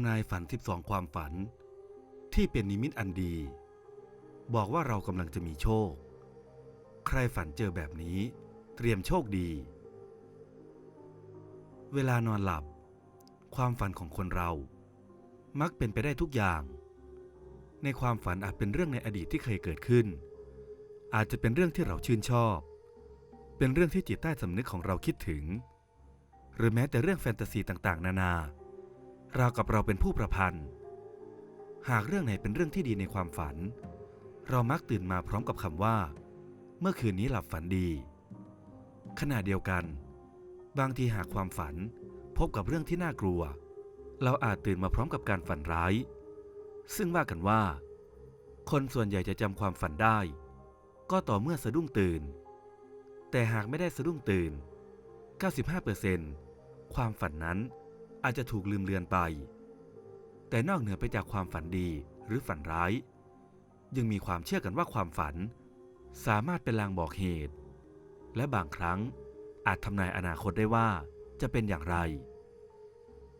ำนายฝัน 12 ความฝัน ที่เป็นนิมิตอันดี บอกว่าเรากำลังจะมีโชค ใครฝันเจอแบบนี้ เตรียมโชคดี เวลานอนหลับ ความฝันของคนเรา มักเป็นไปได้ทุกอย่าง ในความฝันอาจเป็นเรื่องในอดีตที่เคยเกิดขึ้น อาจจะเป็นเรื่องที่เราชื่นชอบ เป็นเรื่องที่จิตใต้สำนึกของเราคิดถึง หรือแม้แต่เรื่องแฟนตาซีต่างๆ นานา ราวกับเราเป็นผู้ประพันธ์ หากเรื่องไหนเป็นเรื่องที่ดีในความฝัน เรามักตื่นมาพร้อมกับคำว่า เมื่อคืนนี้หลับฝันดี ขณะเดียวกัน บางทีหากความฝันพบกับเรื่องที่น่ากลัว เราอาจตื่นมาพร้อมกับการฝันร้าย ซึ่งว่ากันว่า คนส่วนใหญ่จะจำความฝันได้ ก็ต่อเมื่อสะดุ้งตื่น แต่หากไม่ได้สะดุ้งตื่น 95%ความฝันนั้น อาจจะถูกลืมเลือนไป แต่นอกเหนือไปจากความฝันดีหรือฝันร้าย ยังมีความเชื่อกันว่าความฝัน สามารถเป็นลางบอกเหตุ และบางครั้งอาจทำนายอนาคตได้ว่าจะเป็นอย่างไร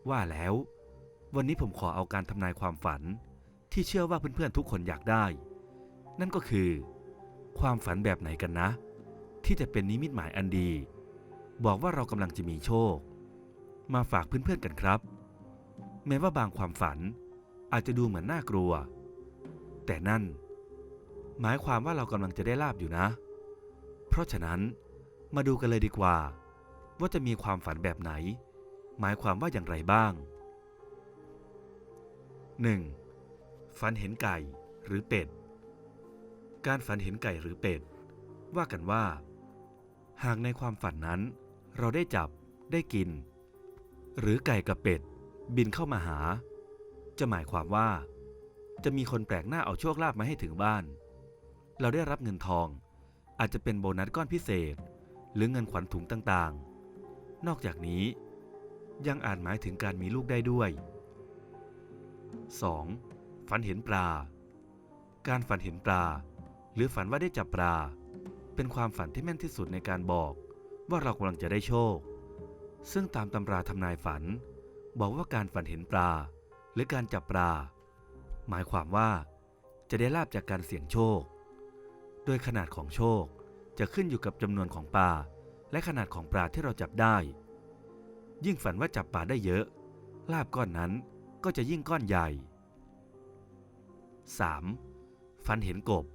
ว่าแล้ว วันนี้ผมขอเอาการทำนายความฝันที่เชื่อว่าเพื่อนๆทุกคนอยากได้ นั่นก็คือ ความฝันแบบไหนกันนะ ที่จะเป็นนิมิตหมายอันดี บอกว่าเรากำลังจะมีโชค มาฝากเพื่อนๆกันครับ แม้ว่าบางความฝันอาจจะดูเหมือนน่ากลัว แต่นั่น หมายความว่าเรากำลังจะได้ลาบอยู่นะ เพราะฉะนั้นมาดูกันเลยดีกว่า ว่าจะมีความฝันแบบไหน หมายความว่าอย่างไรบ้าง 1. ฝันเห็นไก่หรือเป็ด การฝันเห็นไก่หรือเป็ด ว่ากันว่า หากในความฝันนั้น เราได้จับได้กิน หรือไก่กับเป็ด บินเข้ามาหา จะหมายความว่า จะมีคนแปลกหน้าเอาโชคลาภมาให้ถึงบ้าน เราได้รับเงินทอง อาจจะเป็นโบนัสก้อนพิเศษ หรือเงินขวัญถุงต่างๆ นอกจากนี้ ยังอาจหมายถึงการมีลูกได้ด้วย 2. ฝันเห็นปลา การฝันเห็นปลา หรือฝันว่าได้จับปลา เป็นความฝันที่แม่นที่สุดในการบอกว่าเรากำลังจะได้โชค ซึ่งตามตำราทำนายฝัน บอกว่าการฝันเห็นปลา หรือการจับปลา หมายความว่าจะได้ลาบจากการเสี่ยงโชค โดยขนาดของโชคจะขึ้นอยู่กับจำนวนของปลา และขนาดของปลาที่เราจับได้ ยิ่งฝันว่าจับปลาได้เยอะ ลาบก้อนนั้นก็จะยิ่งก้อนใหญ่ 3. ฝันเห็นกบ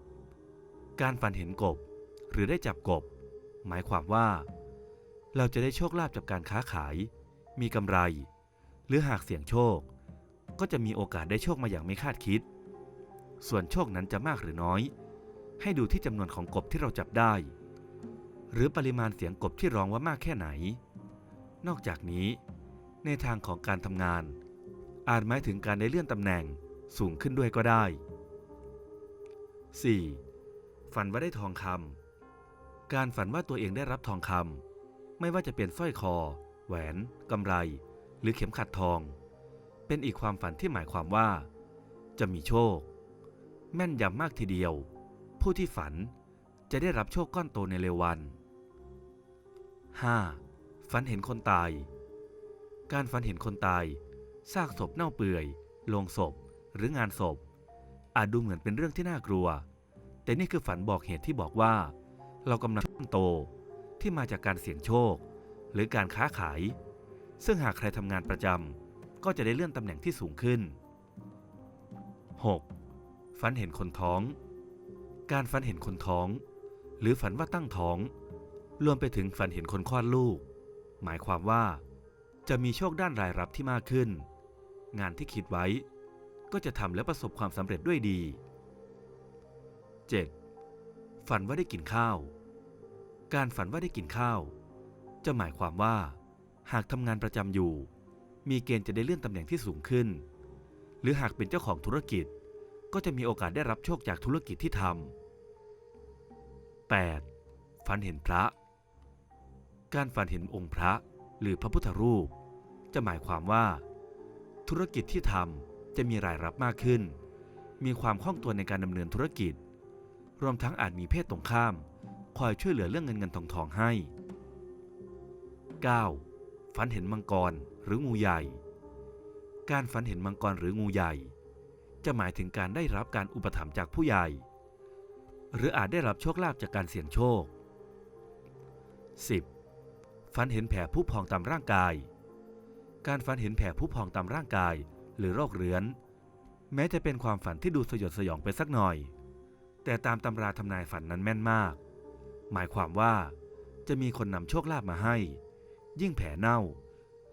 การฝันเห็นกบ หรือได้จับกบ หมายความว่า เราจะได้โชคลาภจากการค้าขาย มีกำไร หรือหากเสี่ยงโชค ก็จะมีโอกาสได้โชคมาอย่างไม่คาดคิด ส่วนโชคนั้นจะมากหรือน้อย ให้ดูที่จำนวนของกบที่เราจับได้ หรือปริมาณเสียงกบที่ร้องว่ามากแค่ไหน นอกจากนี้ ในทางของการทำงาน อาจหมายถึงการได้เลื่อนตำแหน่งสูงขึ้นด้วยก็ได้ 4. ฝันว่าได้ทองคำการฝันว่าตัวเองได้รับทองคำ ไม่ว่าจะเป็นสร้อยคอ แหวน กำไร หรือเข็มขัดทอง เป็นอีกความฝันที่หมายความว่า จะมีโชค แม่นยำมากทีเดียว ผู้ที่ฝันจะได้รับโชคก้อนโตในเร็ววัน 5. ฝันเห็นคนตาย การฝันเห็นคนตายซากศพเน่าเปื่อยโลงศพ หรืองานศพ อาจดูเหมือนเป็นเรื่องที่น่ากลัว แต่นี่คือฝันบอกเหตุที่บอกว่า เรากำลังโต ที่มาจากการเสี่ยงโชค หรือการค้าขาย ซึ่งหากใครทำงานประจำก็จะได้เลื่อนตำแหน่งที่สูงขึ้น 6. ฝันเห็นคนท้อง การฝันเห็นคนท้อง หรือฝันว่าตั้งท้อง รวมไปถึงฝันเห็นคนคลอดลูก หมายความว่า จะมีโชคด้านรายรับที่มากขึ้น งานที่คิดไว้ ก็จะทำและประสบความสำเร็จด้วยดี 7. ฝันว่าได้กินข้าว การฝันว่าได้กินข้าว จะหมายความว่า หากทำงานประจำอยู่ มีเกณฑ์จะได้เลื่อนตำแหน่งที่สูงขึ้น หรือหากเป็นเจ้าของธุรกิจ ก็จะมีโอกาสได้รับโชคจากธุรกิจที่ทำ 8. ฝันเห็นพระ การฝันเห็นองค์พระหรือพระพุทธรูป จะหมายความว่า ธุรกิจที่ทำจะมีรายรับมากขึ้น มีความคล่องตัวในการดำเนินธุรกิจ รวมทั้งอาจมีเพศตรงข้าม คอยช่วยเหลือเรื่องเงินเงินทองทองให้ 9. ฝันเห็นมังกรหรืองูใหญ่ การฝันเห็นมังกรหรืองูใหญ่ จะหมายถึงการได้รับการอุปถัมภ์จากผู้ใหญ่ หรืออาจได้รับโชคลาภจากการเสี่ยงโชค 10. ฝันเห็นแผลผู้พองตามร่างกาย การฝันเห็นแผลผู้พองตามร่างกาย หรือโรคเรื้อน แม้จะเป็นความฝันที่ดูสยดสยองไปสักหน่อย แต่ตามตำราทำนายฝันนั้นแม่นมาก หมายความว่าจะมีคนนำโชคลาภมาให้ ยิ่งแผลเน่า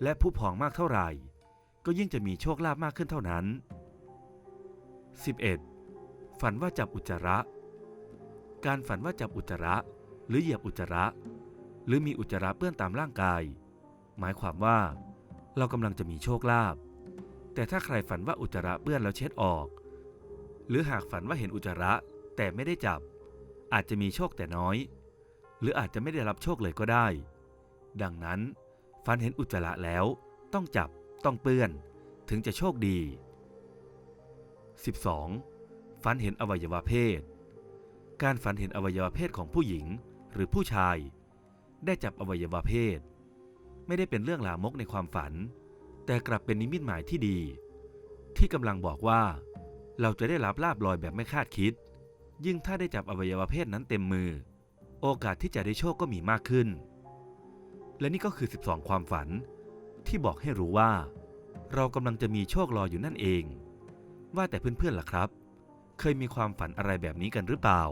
และผู้พองมากเท่าไหร่ ก็ยิ่งจะมีโชคลาภมากขึ้นเท่านั้น 11. ฝันว่าจับอุจจาระ การฝันว่าจับอุจจาระ หรือเหยียบอุจจาระ หรือมีอุจจาระเปื้อนตามร่างกาย หมายความว่า เรากำลังจะมีโชคลาภแต่ถ้าใครฝันว่าอุจจาระเปื้อนแล้วเช็ดออก หรือหากฝันว่าเห็นอุจจาระแต่ไม่ได้จับ อาจจะมีโชคแต่น้อย หรืออาจจะไม่ได้รับโชคเลยก็ได้ ดังนั้นฝันเห็นอุจจาระแล้วต้องจับต้องเปื้อน ถึงจะโชคดี 12. ฝันเห็นอวัยวะเพศ การฝันเห็นอวัยวะเพศของผู้หญิงหรือผู้ชาย ได้จับอวัยวะเพศ ไม่ได้เป็นเรื่องลามกในความฝัน แต่กลับเป็นนิมิตหมายที่ดี ที่กำลังบอกว่า เราจะได้รับลาบลอยแบบไม่คาดคิด ยิ่งถ้าได้จับอวัยวะเพศนั้นเต็มมือ โอกาสที่จะได้โชคก็มีมากขึ้น และนี่ก็คือ 12 ความฝัน ที่บอกให้รู้ว่า เรากำลังจะมีโชครออยู่นั่นเอง ว่าแต่เพื่อนๆล่ะครับ เคยมีความฝันอะไรแบบนี้กันหรือเปล่า